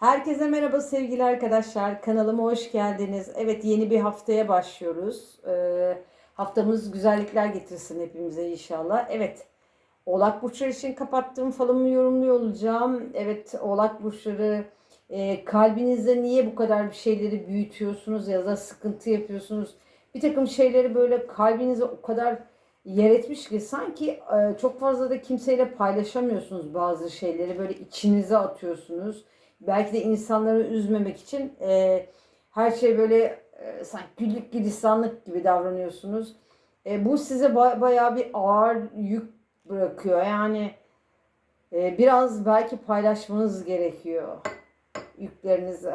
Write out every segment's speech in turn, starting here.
Herkese merhaba sevgili arkadaşlar. Kanalıma hoş geldiniz. Evet yeni bir haftaya başlıyoruz. Ee, haftamız güzellikler getirsin hepimize inşallah. Evet Oğlak Burçları için kapattığım falımı yorumluyor olacağım. Evet Oğlak Burçları e, kalbinizde niye bu kadar bir şeyleri büyütüyorsunuz ya da sıkıntı yapıyorsunuz? Bir takım şeyleri böyle kalbinize o kadar yer etmiş ki sanki e, çok fazla da kimseyle paylaşamıyorsunuz bazı şeyleri. Böyle içinize atıyorsunuz belki de insanları üzmemek için e, her şey böyle e, sanki güllük gülistanlık gibi davranıyorsunuz. E, bu size ba- bayağı bir ağır yük bırakıyor. Yani e, biraz belki paylaşmanız gerekiyor yüklerinizi.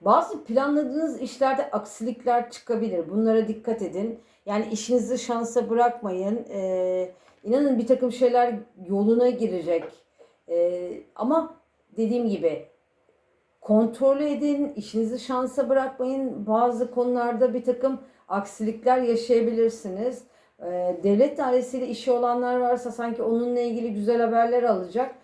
Bazı planladığınız işlerde aksilikler çıkabilir. Bunlara dikkat edin. Yani işinizi şansa bırakmayın. Ee, inanın bir takım şeyler yoluna girecek. Ee, ama dediğim gibi kontrol edin. işinizi şansa bırakmayın. Bazı konularda bir takım aksilikler yaşayabilirsiniz. Ee, devlet dairesiyle işi olanlar varsa sanki onunla ilgili güzel haberler alacak.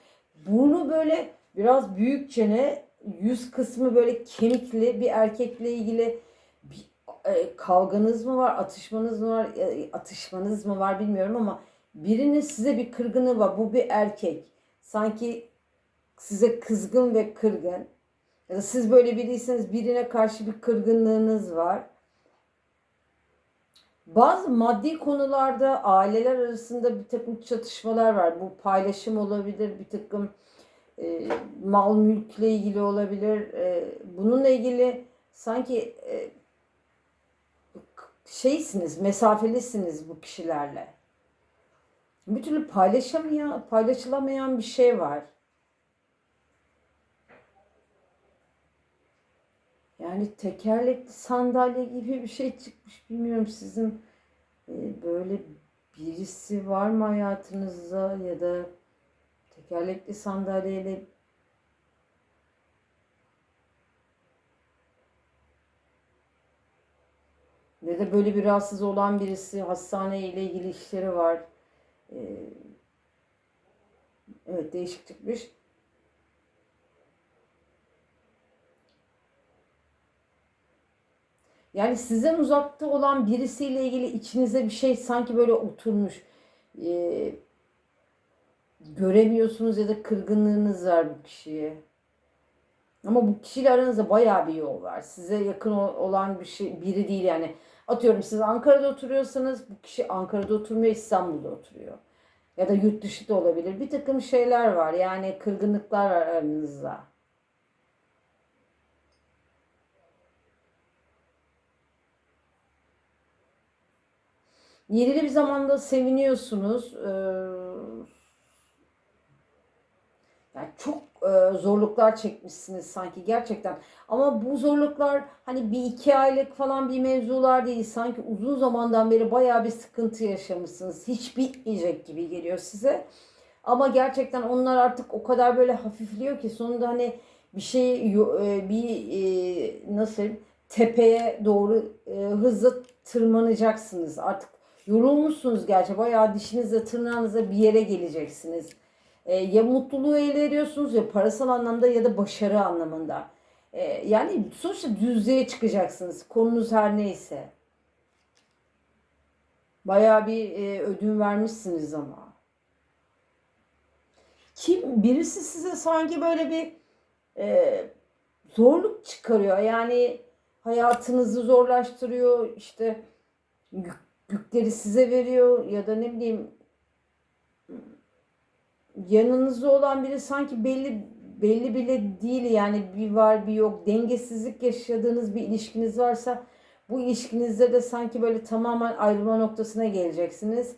Bunu böyle biraz büyükçene yüz kısmı böyle kemikli bir erkekle ilgili bir e, kavganız mı var, atışmanız mı var, e, atışmanız mı var bilmiyorum ama birinin size bir kırgını var. Bu bir erkek. Sanki size kızgın ve kırgın. Ya da siz böyle biriyseniz birine karşı bir kırgınlığınız var. Bazı maddi konularda aileler arasında bir takım çatışmalar var. Bu paylaşım olabilir, bir takım e, mal mülkle ilgili olabilir. E, bununla ilgili sanki e, şeysiniz, mesafelisiniz bu kişilerle. Bir türlü paylaşamayan, paylaşılamayan bir şey var. Yani tekerlekli sandalye gibi bir şey çıkmış. Bilmiyorum sizin e, böyle birisi var mı hayatınızda ya da tekerlekli sandalyeyle ya da böyle bir rahatsız olan birisi hastane ile ilgili işleri var. Ee, evet değişik çıkmış. Yani sizden uzakta olan birisiyle ilgili içinize bir şey sanki böyle oturmuş. Ee, göremiyorsunuz ya da kırgınlığınız var bu kişiye. Ama bu kişiyle aranızda bayağı bir yol var. Size yakın olan bir şey biri değil yani. Atıyorum siz Ankara'da oturuyorsanız bu kişi Ankara'da oturmuyor İstanbul'da oturuyor. Ya da yurt dışı da olabilir. Bir takım şeyler var yani kırgınlıklar var aranızda. Yerili bir zamanda seviniyorsunuz. Ee, yani çok e, zorluklar çekmişsiniz sanki gerçekten. Ama bu zorluklar hani bir iki aylık falan bir mevzular değil. Sanki uzun zamandan beri bayağı bir sıkıntı yaşamışsınız. Hiç bitmeyecek gibi geliyor size. Ama gerçekten onlar artık o kadar böyle hafifliyor ki sonunda hani bir şey e, bir e, nasıl tepeye doğru hızla tırmanacaksınız. Artık yorulmuşsunuz gerçi. Bayağı dişinizle tırnağınızla bir yere geleceksiniz. E, ya mutluluğu elde ediyorsunuz ya parasal anlamda ya da başarı anlamında. E, yani sonuçta düzlüğe çıkacaksınız. Konunuz her neyse. Bayağı bir e, ödün vermişsiniz ama. Kim birisi size sanki böyle bir e, zorluk çıkarıyor. Yani hayatınızı zorlaştırıyor. İşte yük, yükleri size veriyor ya da ne bileyim yanınızda olan biri sanki belli belli bile değil yani bir var bir yok dengesizlik yaşadığınız bir ilişkiniz varsa bu ilişkinizde de sanki böyle tamamen ayrılma noktasına geleceksiniz.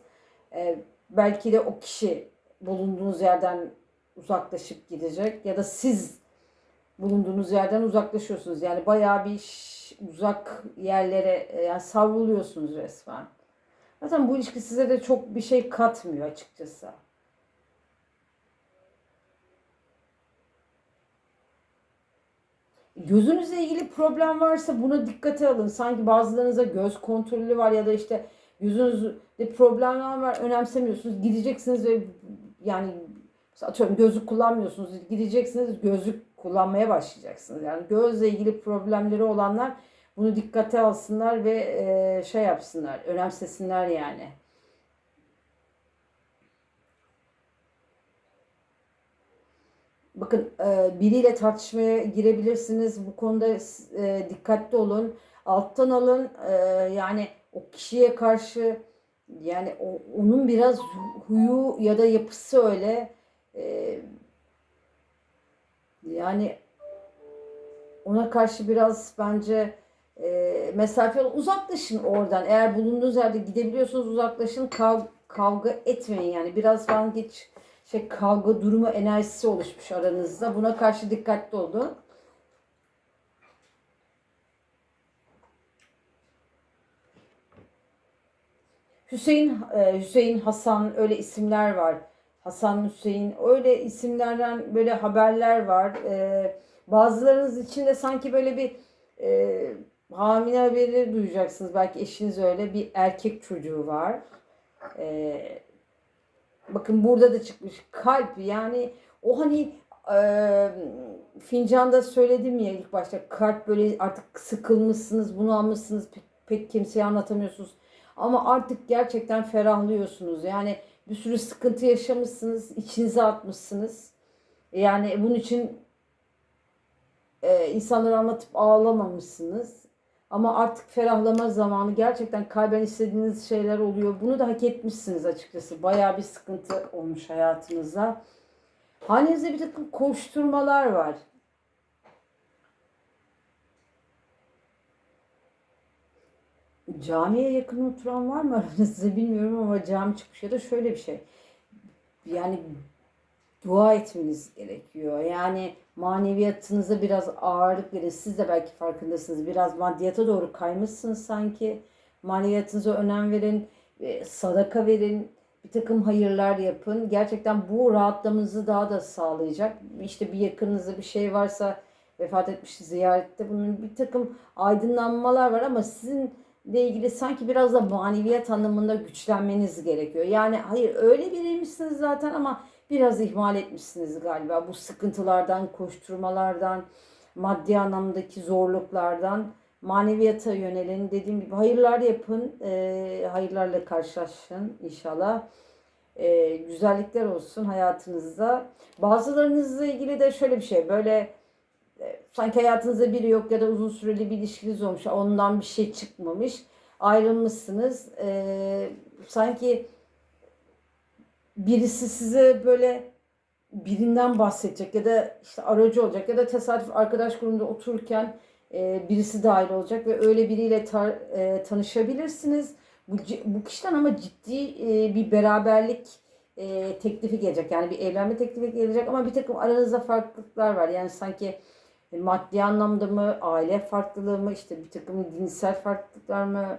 Ee, belki de o kişi bulunduğunuz yerden uzaklaşıp gidecek ya da siz bulunduğunuz yerden uzaklaşıyorsunuz. Yani bayağı bir uzak yerlere yani savruluyorsunuz resmen. Zaten bu ilişki size de çok bir şey katmıyor açıkçası. Gözünüzle ilgili problem varsa buna dikkate alın. Sanki bazılarınıza göz kontrolü var ya da işte gözünüzde problemler var önemsemiyorsunuz. Gideceksiniz ve yani atıyorum gözlük kullanmıyorsunuz. Gideceksiniz gözlük kullanmaya başlayacaksınız. Yani gözle ilgili problemleri olanlar bunu dikkate alsınlar ve e, şey yapsınlar, önemsesinler yani. Bakın e, biriyle tartışmaya girebilirsiniz. Bu konuda e, dikkatli olun. Alttan alın. E, yani o kişiye karşı yani onun biraz huyu ya da yapısı öyle. Yani ona karşı biraz bence e, mesafe alın. Uzaklaşın oradan. Eğer bulunduğunuz yerde gidebiliyorsanız uzaklaşın. Kav, kavga etmeyin yani. Biraz falan geç şey kavga durumu enerjisi oluşmuş aranızda. Buna karşı dikkatli olun. Hüseyin, e, Hüseyin Hasan öyle isimler var. Hasan Hüseyin öyle isimlerden böyle haberler var. E, bazılarınız için de sanki böyle bir e, hamile haberi duyacaksınız. Belki eşiniz öyle bir erkek çocuğu var. E, bakın burada da çıkmış kalp. Yani o hani e, fincanda söyledim ya ilk başta kalp böyle artık sıkılmışsınız bunu almışsınız pek, pek kimseye anlatamıyorsunuz. Ama artık gerçekten ferahlıyorsunuz. Yani bir sürü sıkıntı yaşamışsınız içinize atmışsınız. Yani bunun için e, insanlara anlatıp ağlamamışsınız ama artık ferahlama zamanı gerçekten kalben istediğiniz şeyler oluyor. Bunu da hak etmişsiniz açıkçası. Bayağı bir sıkıntı olmuş hayatınızda. Hanenizde bir takım koşturmalar var. Camiye yakın oturan var mı aranızda bilmiyorum ama cami çıkmış ya da şöyle bir şey. Yani dua etmeniz gerekiyor. Yani maneviyatınıza biraz ağırlık verin. Siz de belki farkındasınız. Biraz maddiyata doğru kaymışsınız sanki. Maneviyatınıza önem verin. Sadaka verin. Bir takım hayırlar yapın. Gerçekten bu rahatlamanızı daha da sağlayacak. İşte bir yakınınızda bir şey varsa vefat etmiş ziyarette bunun bir takım aydınlanmalar var ama sizin ile ilgili sanki biraz da maneviyat anlamında güçlenmeniz gerekiyor. Yani hayır öyle biriymişsiniz zaten ama biraz ihmal etmişsiniz galiba. Bu sıkıntılardan, koşturmalardan, maddi anlamdaki zorluklardan maneviyata yönelin. Dediğim gibi hayırlar yapın. E, hayırlarla karşılaşın inşallah. E, güzellikler olsun hayatınızda. Bazılarınızla ilgili de şöyle bir şey. Böyle e, sanki hayatınızda biri yok ya da uzun süreli bir ilişkiniz olmuş. Ondan bir şey çıkmamış. Ayrılmışsınız. E, sanki birisi size böyle birinden bahsedecek ya da işte aracı olacak ya da tesadüf arkadaş grubunda otururken e, birisi dahil olacak ve öyle biriyle tar, e, tanışabilirsiniz. Bu, bu kişiden ama ciddi e, bir beraberlik e, teklifi gelecek. Yani bir evlenme teklifi gelecek ama bir takım aranızda farklılıklar var. Yani sanki maddi anlamda mı, aile farklılığı mı, işte bir takım dinsel farklılıklar mı,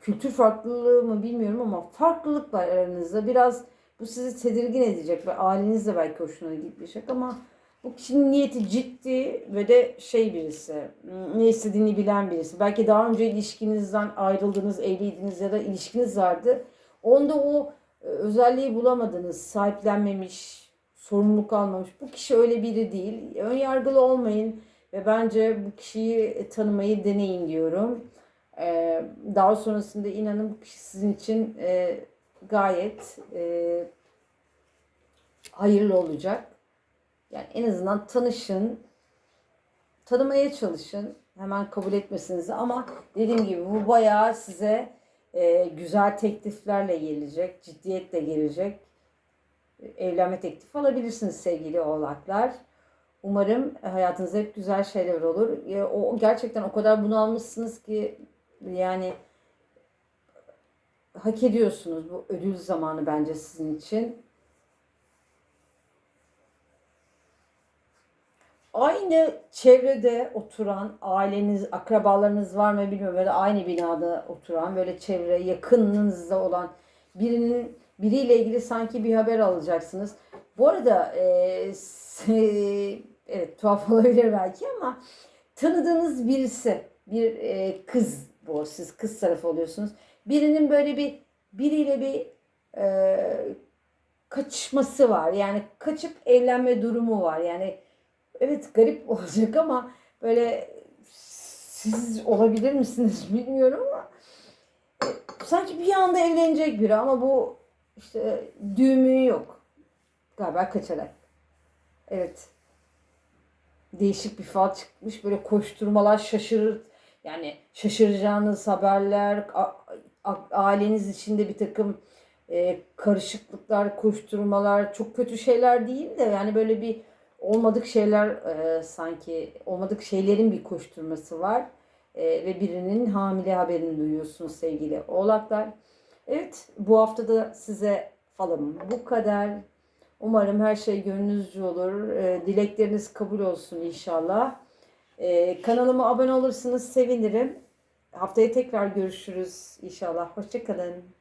kültür farklılığı mı bilmiyorum ama farklılık var aranızda. Biraz bu sizi tedirgin edecek ve aileniz de belki hoşuna gitmeyecek ama bu kişinin niyeti ciddi ve de şey birisi, ne istediğini bilen birisi. Belki daha önce ilişkinizden ayrıldınız, evliydiniz ya da ilişkiniz vardı. Onda o e, özelliği bulamadınız, sahiplenmemiş, sorumluluk almamış. Bu kişi öyle biri değil. Ön yargılı olmayın ve bence bu kişiyi tanımayı deneyin diyorum. E, daha sonrasında inanın bu kişi sizin için e, gayet e, hayırlı olacak. Yani en azından tanışın, tanımaya çalışın. Hemen kabul etmesiniz ama dediğim gibi bu bayağı size e, güzel tekliflerle gelecek, ciddiyetle gelecek. Evlenme teklifi alabilirsiniz sevgili oğlaklar. Umarım hayatınızda hep güzel şeyler olur. E, o gerçekten o kadar bunu almışsınız ki yani hak ediyorsunuz. Bu ödül zamanı bence sizin için. Aynı çevrede oturan aileniz, akrabalarınız var mı bilmiyorum. Böyle aynı binada oturan, böyle çevre yakınınızda olan birinin biriyle ilgili sanki bir haber alacaksınız. Bu arada e, evet tuhaf olabilir belki ama tanıdığınız birisi, bir e, kız bu siz kız tarafı oluyorsunuz birinin böyle bir biriyle bir e, kaçması var. Yani kaçıp evlenme durumu var. Yani evet garip olacak ama böyle siz olabilir misiniz bilmiyorum ama e, sanki bir anda evlenecek biri ama bu işte düğümü yok. Galiba kaçarak. Evet. Değişik bir fal çıkmış. Böyle koşturmalar şaşırır. Yani şaşıracağınız haberler, aileniz içinde bir takım e, karışıklıklar, koşturmalar, çok kötü şeyler değil de yani böyle bir olmadık şeyler e, sanki olmadık şeylerin bir koşturması var. E, ve birinin hamile haberini duyuyorsunuz sevgili oğlaklar. Evet bu hafta da size falım bu kadar. Umarım her şey gönlünüzce olur. E, dilekleriniz kabul olsun inşallah. E, kanalıma abone olursanız sevinirim. Haftaya tekrar görüşürüz inşallah. Hoşçakalın.